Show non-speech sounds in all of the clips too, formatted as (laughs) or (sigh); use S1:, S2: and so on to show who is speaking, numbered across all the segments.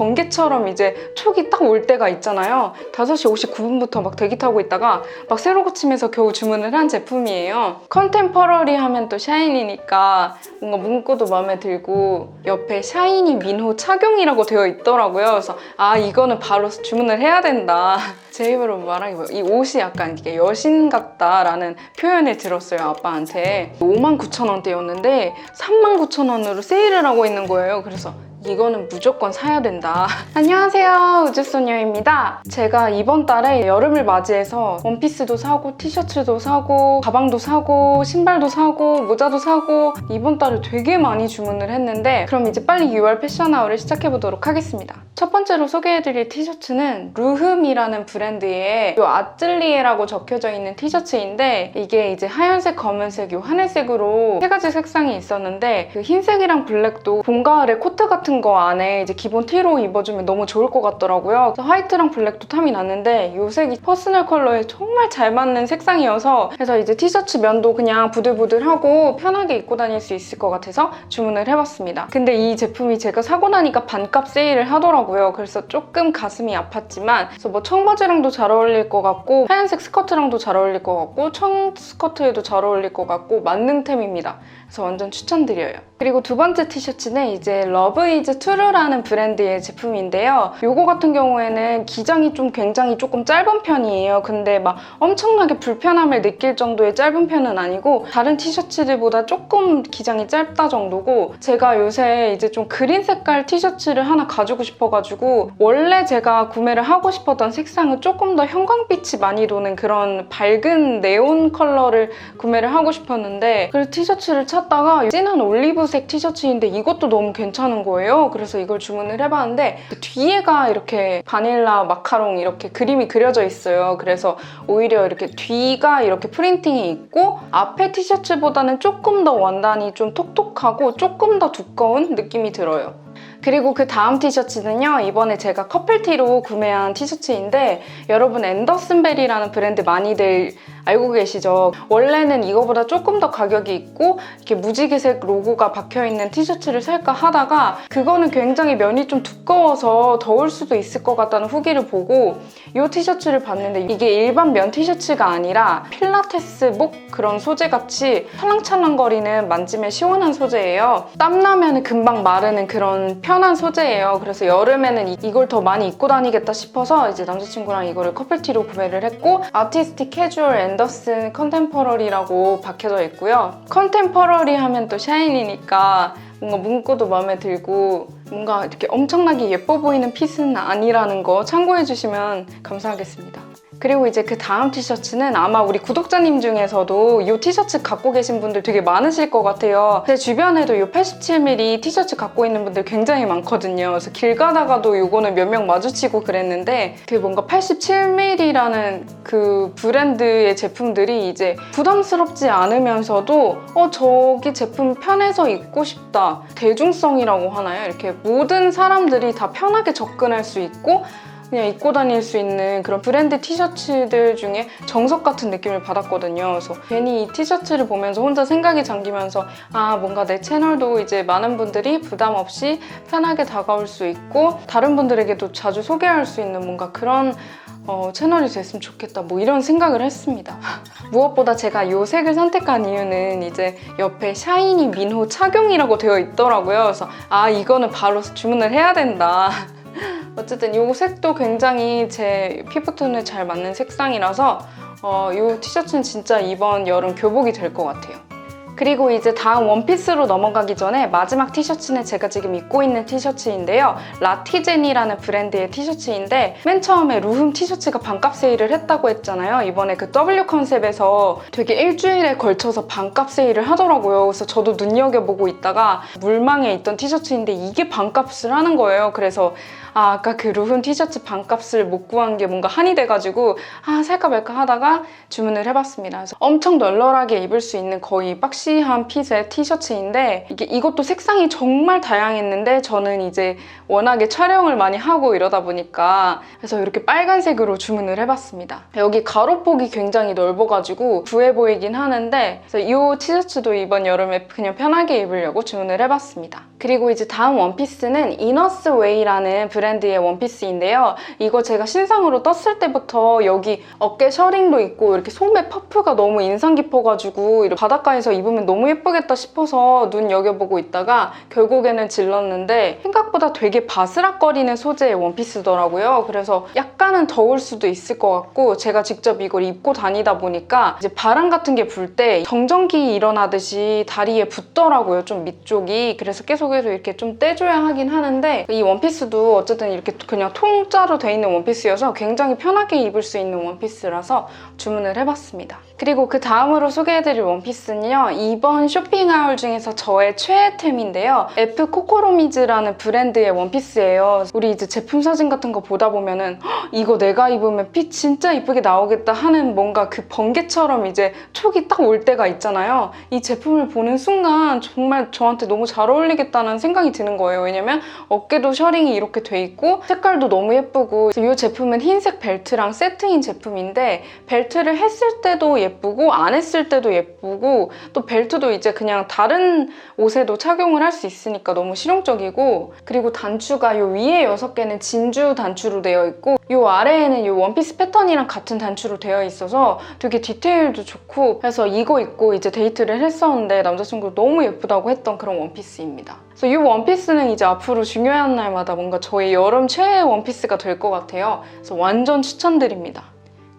S1: 번개처럼 이제 촉이 딱 올 때가 있잖아요. 5시 59분부터 막 대기 타고 있다가 막 새로 고치면서 겨우 주문을 한 제품이에요. 컨템퍼러리 하면 또 샤이니니까 뭔가 문구도 마음에 들고 옆에 샤이니 민호 착용이라고 되어 있더라고요. 그래서 아 이거는 바로 주문을 해야 된다. (laughs) 제 입으로 말하기 뭐이 옷이 약간 이게 여신 같다라는 표현을 들었어요 아빠한테 5만 9천 원대였는데 3만 9천 원으로 세일을 하고 있는 거예요. 그래서 이거는 무조건 사야 된다. (laughs) 안녕하세요. 우주소녀입니다. 제가 이번 달에 여름을 맞이해서 원피스도 사고, 티셔츠도 사고, 가방도 사고, 신발도 사고, 모자도 사고, 이번 달에 되게 많이 주문을 했는데, 그럼 이제 빨리 6월 패션아워를 시작해보도록 하겠습니다. 첫 번째로 소개해드릴 티셔츠는 루흠이라는 브랜드의 요 아틀리에라고 적혀져 있는 티셔츠인데, 이게 이제 하얀색, 검은색, 요 하늘색으로 세 가지 색상이 있었는데, 그 흰색이랑 블랙도 봄, 가을에 코트 같은 거 안에 이제 기본 티로 입어주면 너무 좋을 것 같더라고요. 그래서 화이트랑 블랙도 탐이 났는데 이 색이 퍼스널 컬러에 정말 잘 맞는 색상이어서 그래서 이제 티셔츠 면도 그냥 부들부들하고 편하게 입고 다닐 수 있을 것 같아서 주문을 해봤습니다. 근데 이 제품이 제가 사고 나니까 반값 세일을 하더라고요. 그래서 조금 가슴이 아팠지만 그래서 뭐 청바지랑도 잘 어울릴 것 같고 하얀색 스커트랑도 잘 어울릴 것 같고 청 스커트에도 잘 어울릴 것 같고 만능템입니다. 그래서 완전 추천드려요. 그리고 두 번째 티셔츠는 이제 러브 이즈 투르라는 브랜드의 제품인데요. 요거 같은 경우에는 기장이 좀 굉장히 조금 짧은 편이에요. 근데 막 엄청나게 불편함을 느낄 정도의 짧은 편은 아니고 다른 티셔츠들보다 조금 기장이 짧다 정도고 제가 요새 이제 좀 그린 색깔 티셔츠를 하나 가지고 싶어가지고 원래 제가 구매를 하고 싶었던 색상은 조금 더 형광빛이 많이 도는 그런 밝은 네온 컬러를 구매를 하고 싶었는데 그래서 티셔츠를 찾 다가 진한 올리브색 티셔츠인데 이것도 너무 괜찮은 거예요. 그래서 이걸 주문을 해봤는데 그 뒤에가 이렇게 바닐라 마카롱 이렇게 그림이 그려져 있어요. 그래서 오히려 이렇게 뒤가 이렇게 프린팅이 있고 앞에 티셔츠보다는 조금 더 원단이 좀 톡톡하고 조금 더 두꺼운 느낌이 들어요. 그리고 그 다음 티셔츠는요 이번에 제가 커플티로 구매한 티셔츠인데 여러분 앤더슨벨이라는 브랜드 많이들 알고 계시죠? 원래는 이거보다 조금 더 가격이 있고 이렇게 무지개색 로고가 박혀있는 티셔츠를 살까 하다가 그거는 굉장히 면이 좀 두꺼워서 더울 수도 있을 것 같다는 후기를 보고 이 티셔츠를 봤는데 이게 일반 면 티셔츠가 아니라 필라테스복 그런 소재같이 찰랑찰랑거리는 만지면 시원한 소재예요. 땀나면 금방 마르는 그런 편한 소재예요. 그래서 여름에는 이- 이걸 더 많이 입고 다니겠다 싶어서 이제 남자친구랑 이거를 커플티로 구매를 했고 아티스틱 캐주얼 앤더슨 컨템퍼러리라고 박혀져 있고요. 컨템퍼러리 하면 또 샤이니니까 뭔가 문구도 마음에 들고 뭔가 이렇게 엄청나게 예뻐 보이는 핏은 아니라는 거 참고해 주시면 감사하겠습니다. 그리고 이제 그 다음 티셔츠는 아마 우리 구독자님 중에서도 이 티셔츠 갖고 계신 분들 되게 많으실 것 같아요. 제 주변에도 이 87mm 티셔츠 갖고 있는 분들 굉장히 많거든요. 그래서 길 가다가도 이거는 몇 명 마주치고 그랬는데 그 뭔가 87mm라는 그 브랜드의 제품들이 이제 부담스럽지 않으면서도 어 저기 제품 편해서 입고 싶다. 대중성이라고 하나요? 이렇게 모든 사람들이 다 편하게 접근할 수 있고 그냥 입고 다닐 수 있는 그런 브랜드 티셔츠들 중에 정석 같은 느낌을 받았거든요. 그래서 괜히 이 티셔츠를 보면서 혼자 생각이 잠기면서 아 뭔가 내 채널도 이제 많은 분들이 부담 없이 편하게 다가올 수 있고 다른 분들에게도 자주 소개할 수 있는 뭔가 그런 어, 채널이 됐으면 좋겠다 뭐 이런 생각을 했습니다. (laughs) 무엇보다 제가 이 색을 선택한 이유는 이제 옆에 샤이니 민호 착용이라고 되어 있더라고요. 그래서 아 이거는 바로 주문을 해야 된다. (laughs) 어쨌든 이 색도 굉장히 제 피부톤에 잘 맞는 색상이라서 어, 이 티셔츠는 진짜 이번 여름 교복이 될 것 같아요. 그리고 이제 다음 원피스로 넘어가기 전에 마지막 티셔츠는 제가 지금 입고 있는 티셔츠인데요. 라티젠이라는 브랜드의 티셔츠인데 맨 처음에 루흠 티셔츠가 반값 세일을 했다고 했잖아요. 이번에 그 W 컨셉에서 되게 일주일에 걸쳐서 반값 세일을 하더라고요. 그래서 저도 눈여겨보고 있다가 물망에 있던 티셔츠인데 이게 반값을 하는 거예요. 그래서 아, 아까 그 루흠 티셔츠 반값을 못 구한 게 뭔가 한이 돼가지고 아 살까 말까 하다가 주문을 해봤습니다. 엄청 널널하게 입을 수 있는 거의 박시 시시한 핏의 티셔츠인데 이게 이것도 색상이 정말 다양했는데 저는 이제 워낙에 촬영을 많이 하고 이러다 보니까 그래서 이렇게 빨간색으로 주문을 해봤습니다. 여기 가로폭이 굉장히 넓어가지고 부해 보이긴 하는데 그래서 이 티셔츠도 이번 여름에 그냥 편하게 입으려고 주문을 해봤습니다. 그리고 이제 다음 원피스는 이너스웨이라는 브랜드의 원피스인데요. 이거 제가 신상으로 떴을 때부터 여기 어깨 셔링도 있고 이렇게 소매 퍼프가 너무 인상 깊어가지고 바닷가에서 입으면 너무 예쁘겠다 싶어서 눈 여겨보고 있다가 결국에는 질렀는데 생각보다 되게 바스락거리는 소재의 원피스더라고요. 그래서 약간은 더울 수도 있을 것 같고 제가 직접 이걸 입고 다니다 보니까 이제 바람 같은 게 불 때 정전기 일어나듯이 다리에 붙더라고요. 좀 밑쪽이. 그래서 계속 해서 이렇게 좀 떼줘야 하긴 하는데 이 원피스도 어쨌든 이렇게 그냥 통짜로 돼 있는 원피스여서 굉장히 편하게 입을 수 있는 원피스라서 주문을 해봤습니다. 그리고 그 다음으로 소개해드릴 원피스는요. 이번 쇼핑하울 중에서 저의 최애템인데요. F 코코로미즈라는 브랜드의 원피스예요. 우리 이제 제품 사진 같은 거 보다 보면은 "헉, 이거 내가 입으면 핏 진짜 이쁘게 나오겠다 하는 뭔가 그 번개처럼 이제 촉이 딱 올 때가 있잖아요. 이 제품을 보는 순간 정말 저한테 너무 잘 어울리겠다는 생각이 드는 거예요. 왜냐면 어깨도 셔링이 이렇게 돼 있고 색깔도 너무 예쁘고 이 제품은 흰색 벨트랑 세트인 제품인데 벨트를 했을 때도 예쁘고 안 했을 때도 예쁘고 또 벨트도 이제 그냥 다른 옷에도 착용을 할 수 있으니까 너무 실용적이고 그리고 단추가 요 위에 6개는 진주 단추로 되어 있고 요 아래에는 요 원피스 패턴이랑 같은 단추로 되어 있어서 되게 디테일도 좋고 그래서 이거 입고 이제 데이트를 했었는데 남자친구가 너무 예쁘다고 했던 그런 원피스입니다. 그래서 이 원피스는 이제 앞으로 중요한 날마다 뭔가 저의 여름 최애 원피스가 될 것 같아요. 그래서 완전 추천드립니다.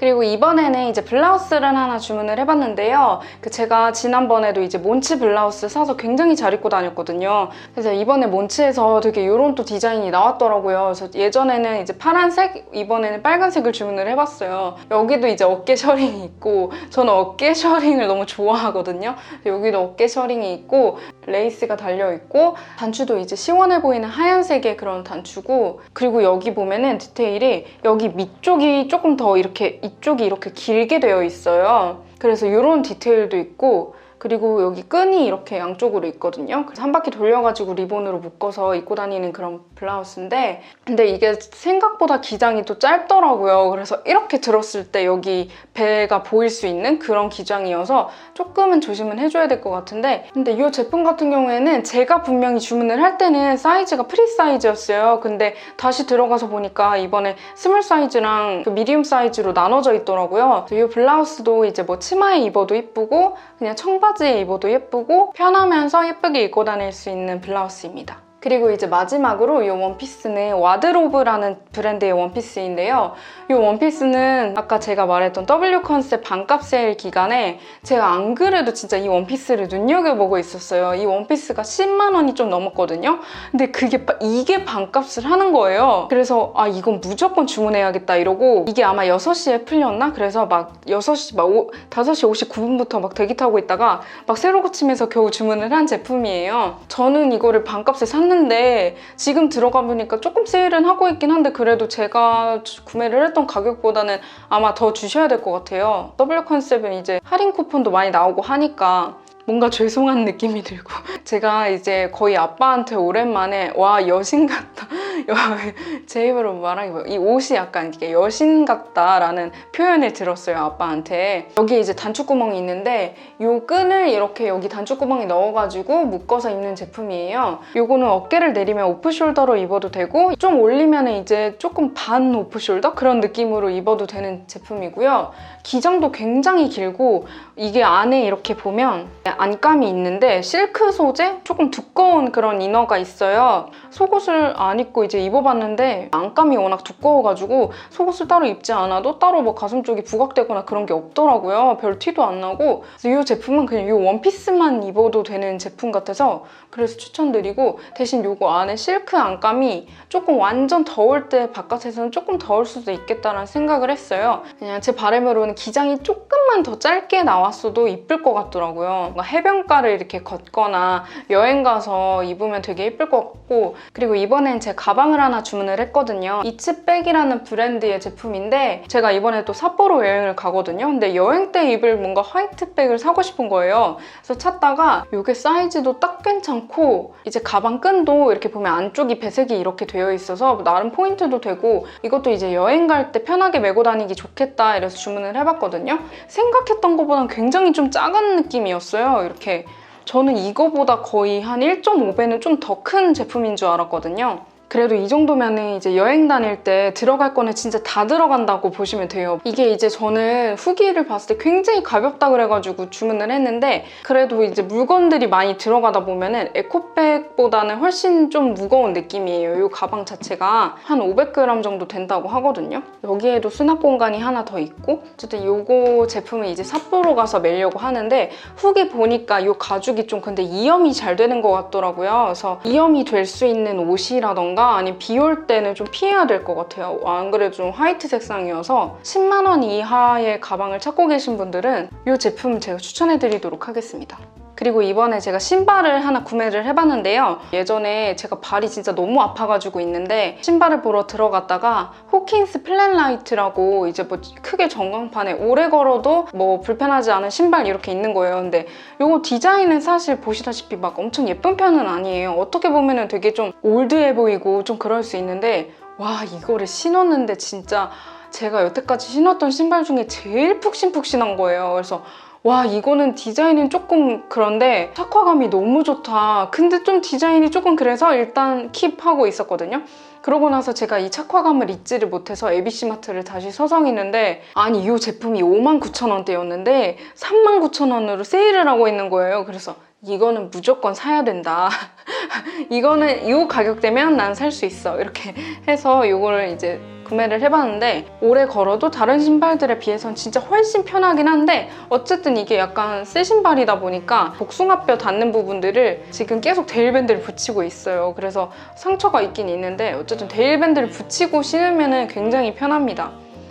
S1: 그리고 이번에는 이제 블라우스를 하나 주문을 해봤는데요. 그 제가 지난번에도 이제 몬치 블라우스 사서 굉장히 잘 입고 다녔거든요. 그래서 이번에 몬치에서 되게 이런 또 디자인이 나왔더라고요. 그래서 예전에는 이제 파란색, 이번에는 빨간색을 주문을 해봤어요. 여기도 이제 어깨 셔링이 있고, 저는 어깨 셔링을 너무 좋아하거든요. 여기도 어깨 셔링이 있고, 레이스가 달려있고, 단추도 이제 시원해 보이는 하얀색의 그런 단추고, 그리고 여기 보면은 디테일이 여기 밑쪽이 조금 더 이렇게 이쪽이 이렇게 길게 되어 있어요. 그래서 이런 디테일도 있고 그리고 여기 끈이 이렇게 양쪽으로 있거든요. 그래서 한 바퀴 돌려가지고 리본으로 묶어서 입고 다니는 그런 블라우스인데 근데 이게 생각보다 기장이 또 짧더라고요. 그래서 이렇게 들었을 때 여기 배가 보일 수 있는 그런 기장이어서 조금은 조심은 해줘야 될 것 같은데 근데 이 제품 같은 경우에는 제가 분명히 주문을 할 때는 사이즈가 프리 사이즈였어요. 근데 다시 들어가서 보니까 이번에 스몰 사이즈랑 그 미디움 사이즈로 나눠져 있더라고요. 이 블라우스도 이제 뭐 치마에 입어도 이쁘고 그냥 청바 지에 입어도 예쁘고 편하면서 예쁘게 입고 다닐 수 있는 블라우스입니다. 그리고 이제 마지막으로 이 원피스는 와드로브라는 브랜드의 원피스인데요. 이 원피스는 아까 제가 말했던 W 컨셉 반값 세일 기간에 제가 안 그래도 진짜 이 원피스를 눈여겨보고 있었어요. 이 원피스가 10만 원이 좀 넘었거든요. 근데 그게 바- 이게 반값을 하는 거예요. 그래서 아 이건 무조건 주문해야겠다 이러고 이게 아마 6시에 풀렸나? 그래서 막 6시 막 오, 5시 59분부터 막 대기 타고 있다가 막 새로 고침해서 겨우 주문을 한 제품이에요. 저는 이거를 반값에 샀는데 지금 들어가 보니까 조금 세일은 하고 있긴 한데 그래도 제가 주- 구매를 했던 가격보다는 아마 더 주셔야 될 것 같아요. W 컨셉은 이제 할인 쿠폰도 많이 나오고 하니까 뭔가 (laughs) 죄송한 느낌이 들고 제가 이제 거의 아빠한테 오랜만에 와 여신 같다 (laughs) 제 입으로 말하기 뭐이 옷이 약간 이게 여신 같다라는 표현을 들었어요 아빠한테. 여기 이제 단추구멍이 있는데 요 끈을 이렇게 여기 단추구멍에 넣어가지고 묶어서 입는 제품이에요. 요거는 어깨를 내리면 오프숄더로 입어도 되고 좀 올리면 이제 조금 반 오프숄더? 그런 느낌으로 입어도 되는 제품이고요. 기장도 굉장히 길고 이게 안에 이렇게 보면 안감이 있는데 실크 소재? 조금 두꺼운 그런 이너가 있어요. 속옷을 안 입고 이제 입어봤는데 안감이 워낙 두꺼워가지고 속옷을 따로 입지 않아도 따로 뭐 가슴 쪽이 부각되거나 그런 게 없더라고요. 별 티도 안 나고 이 제품은 그냥 이 원피스만 입어도 되는 제품 같아서 그래서 추천드리고 대신 요거 안에 실크 안감이 조금 완전 더울 때 바깥에서는 조금 더울 수도 있겠다라는 생각을 했어요. 그냥 제 바람으로는 기장이 조금만 더 짧게 나왔어도 이쁠 것 같더라고요. 뭔가 해변가를 이렇게 걷거나 여행 가서 입으면 되게 예쁠 것 같고 그리고 이번엔 제 가방 을 하나 주문을 했거든요. 이츠백이라는 브랜드의 제품인데 제가 이번에 또 삿포로 여행을 가거든요. 근데 여행 때 입을 뭔가 화이트백을 사고 싶은 거예요. 그래서 찾다가 이게 사이즈도 딱 괜찮고 이제 가방 끈도 이렇게 보면 안쪽이 배색이 이렇게 되어 있어서 나름 포인트도 되고 이것도 이제 여행 갈 때 편하게 메고 다니기 좋겠다 이래서 주문을 해봤거든요. 생각했던 것보단 굉장히 좀 작은 느낌이었어요. 이렇게 저는 이거보다 거의 한 1.5배는 좀 더 큰 제품인 줄 알았거든요. 그래도 이 정도면은 이제 여행 다닐 때 들어갈 거는 진짜 다 들어간다고 보시면 돼요. 이게 이제 저는 후기를 봤을 때 굉장히 가볍다 그래가지고 주문을 했는데 그래도 이제 물건들이 많이 들어가다 보면은 에코백보다는 훨씬 좀 무거운 느낌이에요. 이 가방 자체가 한 500g 정도 된다고 하거든요. 여기에도 수납 공간이 하나 더 있고 어쨌든 요거 제품은 이제 삿포로 가서 매려고 하는데 후기 보니까 이 가죽이 좀 근데 이염이 잘 되는 것 같더라고요. 그래서 이염이 될 수 있는 옷이라던가 아니면 비올 때는 좀 피해야 될 것 같아요. 안 그래도 좀 화이트 색상이어서 10만 원 이하의 가방을 찾고 계신 분들은 이 제품 제가 추천해 드리도록 하겠습니다. 그리고 이번에 제가 신발을 하나 구매를 해봤는데요. 예전에 제가 발이 진짜 너무 아파가지고 있는데 신발을 보러 들어갔다가 호킨스 플랫라이트라고 이제 뭐 크게 전광판에 오래 걸어도 뭐 불편하지 않은 신발 이렇게 있는 거예요. 근데 이거 디자인은 사실 보시다시피 막 엄청 예쁜 편은 아니에요. 어떻게 보면은 되게 좀 올드해 보이고 좀 그럴 수 있는데 와 이거를 신었는데 진짜 제가 여태까지 신었던 신발 중에 제일 푹신푹신한 거예요. 그래서 와 이거는 디자인은 조금 그런데 착화감이 너무 좋다. 근데 좀 디자인이 조금 그래서 일단 킵하고 있었거든요. 그러고 나서 제가 이 착화감을 잊지를 못해서 ABC마트를 다시 서성이는데 아니 이 제품이 59,000원대였는데 39,000원으로 세일을 하고 있는 거예요. 그래서 이거는 무조건 사야 된다. (laughs) 이거는 이 가격대면 난 살 수 있어. 이렇게 해서 이거를 이제 구매를 해봤는데 오래 걸어도 다른 신발들에 비해서는 진짜 훨씬 편하긴 한데 어쨌든 이게 약간 새 신발이다 보니까 복숭아뼈 닿는 부분들을 지금 계속 데일밴드를 붙이고 있어요. 그래서 상처가 있긴 있는데 어쨌든 데일밴드를 붙이고 신으면 굉장히 편합니다.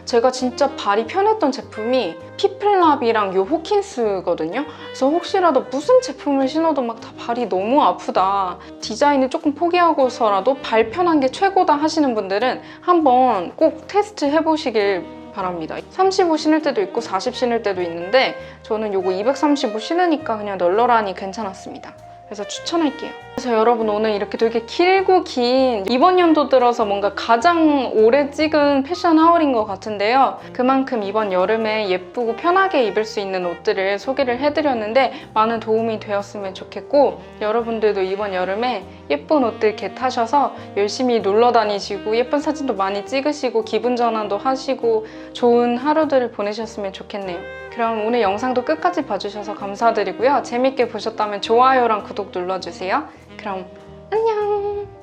S1: 제가 진짜 발이 편했던 제품이 피플랍이랑 요 호킨스거든요. 그래서 혹시라도 무슨 제품을 신어도 막 다 발이 너무 아프다. 디자인을 조금 포기하고서라도 발 편한 게 최고다 하시는 분들은 한번 꼭 테스트 해보시길 바랍니다. 35 신을 때도 있고 40 신을 때도 있는데 저는 요거 235 신으니까 그냥 널널하니 괜찮았습니다. 그래서 추천할게요. 그래서 여러분 오늘 이렇게 되게 길고 긴 이번 연도 들어서 뭔가 가장 오래 찍은 패션 하울인 것 같은데요. 그만큼 이번 여름에 예쁘고 편하게 입을 수 있는 옷들을 소개를 해드렸는데 많은 도움이 되었으면 좋겠고 여러분들도 이번 여름에 예쁜 옷들 겟하셔서 열심히 놀러 다니시고 예쁜 사진도 많이 찍으시고 기분 전환도 하시고 좋은 하루들을 보내셨으면 좋겠네요. 그럼 오늘 영상도 끝까지 봐주셔서 감사드리고요. 재밌게 보셨다면 좋아요랑 구독 눌러주세요. 그럼 안녕!